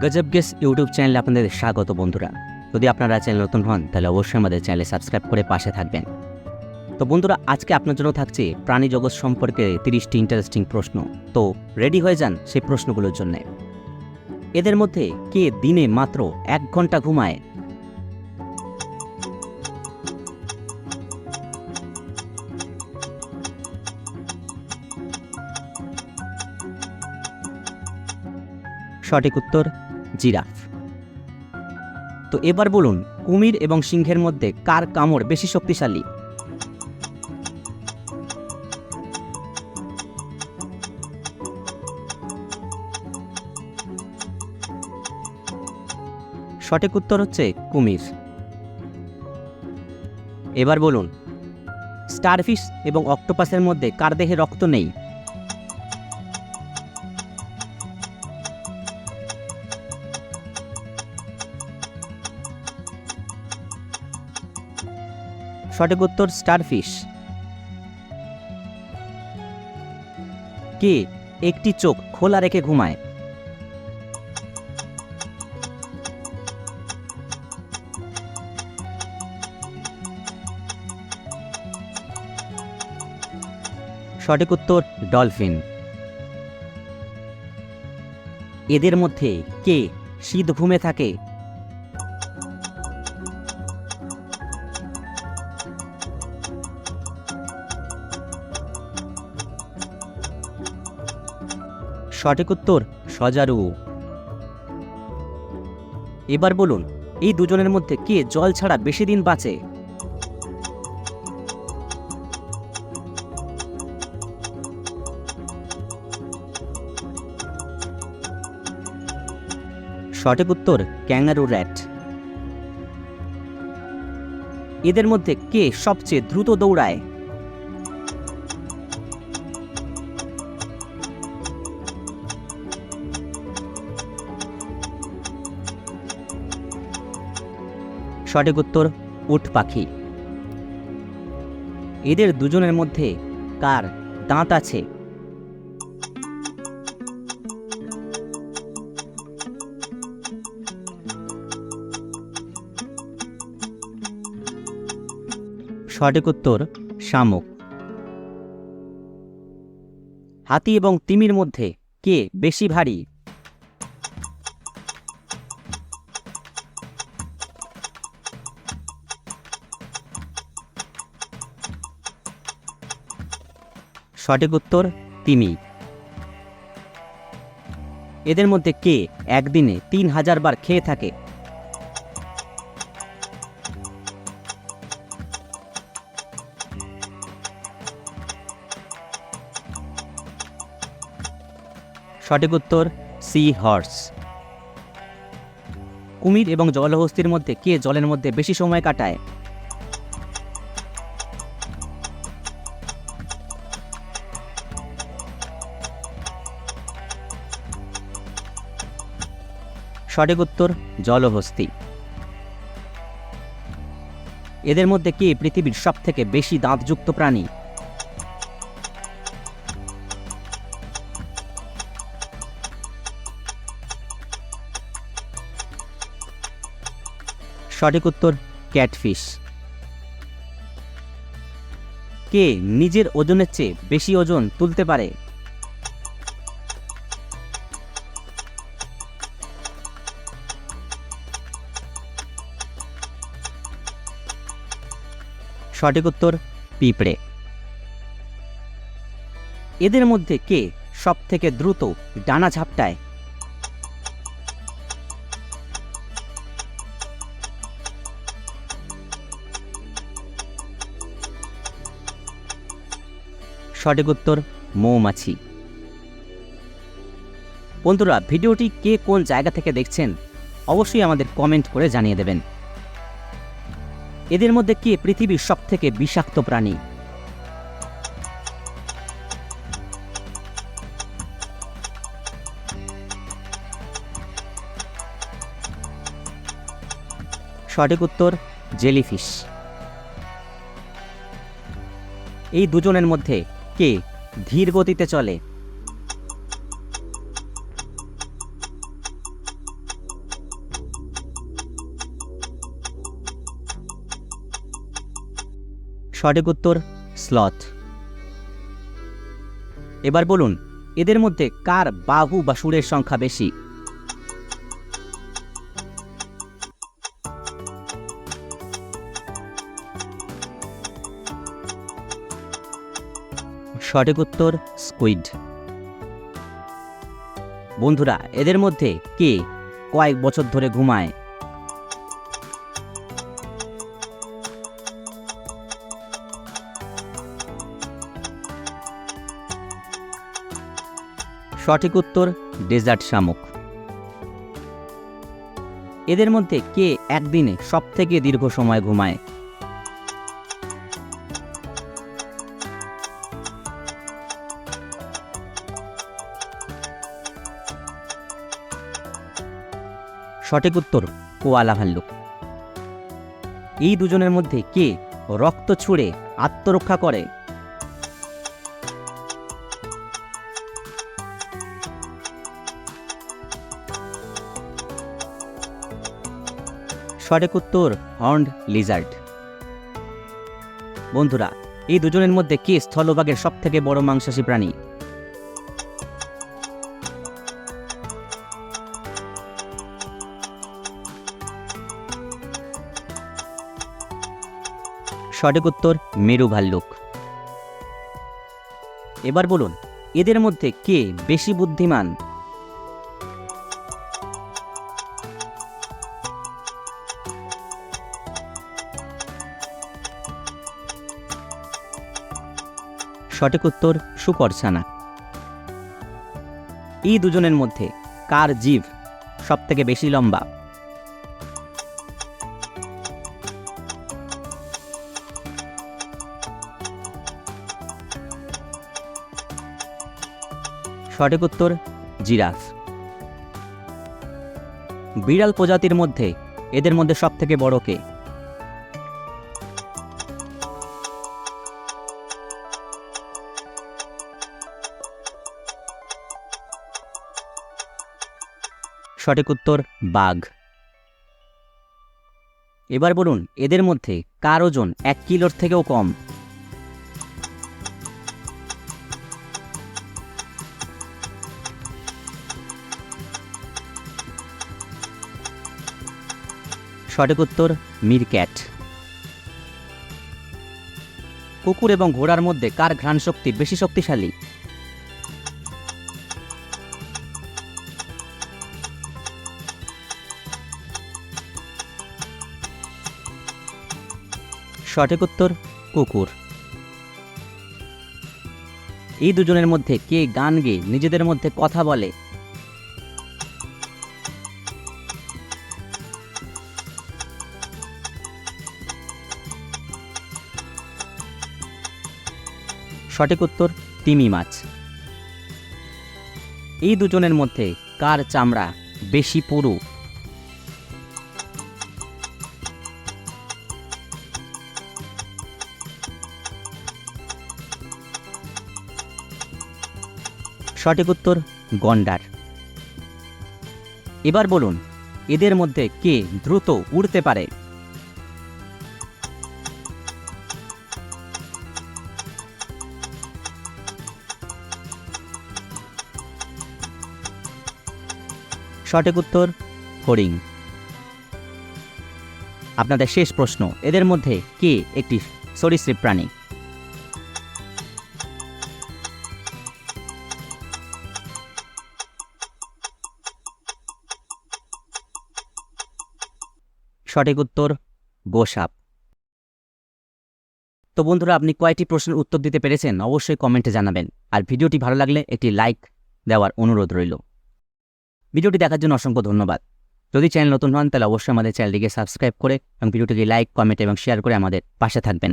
গজব guess YouTube চ্যানেলে আপনাদের স্বাগত বন্ধুরা। যদি আপনারা চ্যানেল নতুন হন, তাহলে অবশ্যই আমাদের চ্যানেলে সাবস্ক্রাইব করে পাশে থাকবেন। তো বন্ধুরা, আজকে আপনার জন্য থাকছে প্রাণী জগৎ সম্পর্কে তিরিশটি ইন্টারেস্টিং প্রশ্ন। তো রেডি হয়ে যান সেই প্রশ্নগুলোর জন্য। এদের মধ্যে কে দিনে মাত্র এক ঘণ্টা ঘুমায়? সঠিক উত্তর জিরাফ। তো এবার বলুন, কুমির এবং সিংহের মধ্যে কার কামড় বেশি শক্তিশালী? সঠিক উত্তর হচ্ছে কুমির। এবার বলুন, স্টারফিশ এবং অক্টোপাসের মধ্যে কার দেহে রক্ত নেই? সঠিক উত্তর স্টারফিশ। কে? একটি চোখ খোলা রেখে ঘুমায়। সঠিক উত্তর, ডলফিন। এদের মধ্যে কে শীত ঘুমে থাকে? সঠিক উত্তর সজারু। এবার বলুন, এই দুজনের মধ্যে কে জল ছাড়া বেশি দিন বাঁচে? সঠিক উত্তর, ক্যাঙ্গারু র্যাট। এদের মধ্যে কে সবচেয়ে দ্রুত দৌড়ায়? সঠিক উত্তর, উট পাখি। এদের দুজনের মধ্যে কার দাঁত আছে? সঠিক উত্তর, শামুক। হাতি এবং তিমির মধ্যে কে বেশি ভারী? সঠিক উত্তর তিমি এদের মধ্যে কে একদিনে তিন হাজার বার খেয়ে থাকে? সঠিক উত্তর সি হর্স। কুমির এবং জলহস্তির মধ্যে কে জলের মধ্যে বেশি সময় কাটায়? সঠিক উত্তর, জলহস্তি। এদের মধ্যে কে পৃথিবীর সবথেকে বেশি দাঁতযুক্ত প্রাণী? সঠিক উত্তর, ক্যাটফিশ। কে নিজের ওজনের চেয়ে বেশি ওজন তুলতে পারে? সঠিক উত্তর, পিঁপড়ে। এদের মধ্যে কে সব থেকে দ্রুত ডানা ঝাপটায়? সঠিক উত্তর, মৌমাছি। বন্ধুরা, ভিডিওটি কে কোন জায়গা থেকে দেখছেন, অবশ্যই আমাদের কমেন্ট করে জানিয়ে দেবেন। এদের মধ্যে কে পৃথিবীর সবথেকে বিষাক্ত প্রাণী? সঠিক উত্তর, জেলিফিশ। এই দুজনের মধ্যে কে ধীর গতিতে চলে? সঠিক উত্তর স্লথ এবার বলুন, এদের মধ্যে কার বাহু বা সুরের সংখ্যা বেশি? সঠিক উত্তর স্কুইড বন্ধুরা, এদের মধ্যে কে কয়েক বছর ধরে ঘুমায়? সঠিক উত্তর, ডেজার্ট শামুক। এদের মধ্যে কে একদিনে সবথেকে দীর্ঘ সময় ঘুমায়? সঠিক উত্তর, কোয়ালা ভাল্লুক। এই দুজনের মধ্যে কে রক্ত ছুঁড়ে আত্মরক্ষা করে সঠিক উত্তর, হর্নড লিজার্ড। বন্ধুরা, এই দুজনের মধ্যে কে স্থলভাগের সব থেকে বড় মাংসাশী প্রাণী? সঠিক উত্তর, মেরু ভাল্লুক। এবার বলুন, এদের মধ্যে কে বেশি বুদ্ধিমান? সঠিক উত্তর সুকরছানা এই দুজনের মধ্যে কার জীব সব থেকে বেশি লম্বা? সঠিক উত্তর জিরাফ। বিড়াল প্রজাতির মধ্যে এদের মধ্যে সব থেকে বড় কে? সঠিক উত্তর, বাঘ। এবার বলুন, এদের মধ্যে কার ওজন এক কিলোর থেকেও কম? সঠিক উত্তর, মিরক্যাট। কুকুর এবং ঘোড়ার মধ্যে কার ঘ্রাণ শক্তি বেশি শক্তিশালী? সঠিক উত্তর, কুকুর। এই দুজনের মধ্যে কে গান গেয়ে নিজেদের মধ্যে কথা বলে? সঠিক উত্তর, তিমি মাছ। এই দুজনের মধ্যে কার চামড়া বেশি পুরু? সঠিক উত্তর, গন্ডার। এবার বলুন, এদের মধ্যে কে দ্রুত উড়তে পারে? সঠিক উত্তর হরিং আপনাদের শেষ প্রশ্ন, এদের মধ্যে কে একটি সরীসৃপ প্রাণী? সঠিক উত্তর, গোসাপ। তো বন্ধুরা, আপনি কয়েকটি প্রশ্নের উত্তর দিতে পেরেছেন? অবশ্যই কমেন্টে জানাবেন। আর ভিডিওটি ভালো লাগলে একটি লাইক দেওয়ার অনুরোধ রইল। ভিডিওটি দেখার জন্য অসংখ্য ধন্যবাদ। যদি চ্যানেল নতুন হন, তাহলে অবশ্যই আমাদের চ্যানেলটিকে সাবস্ক্রাইব করে এবং ভিডিওটিকে লাইক, কমেন্ট এবং শেয়ার করে আমাদের পাশে থাকবেন।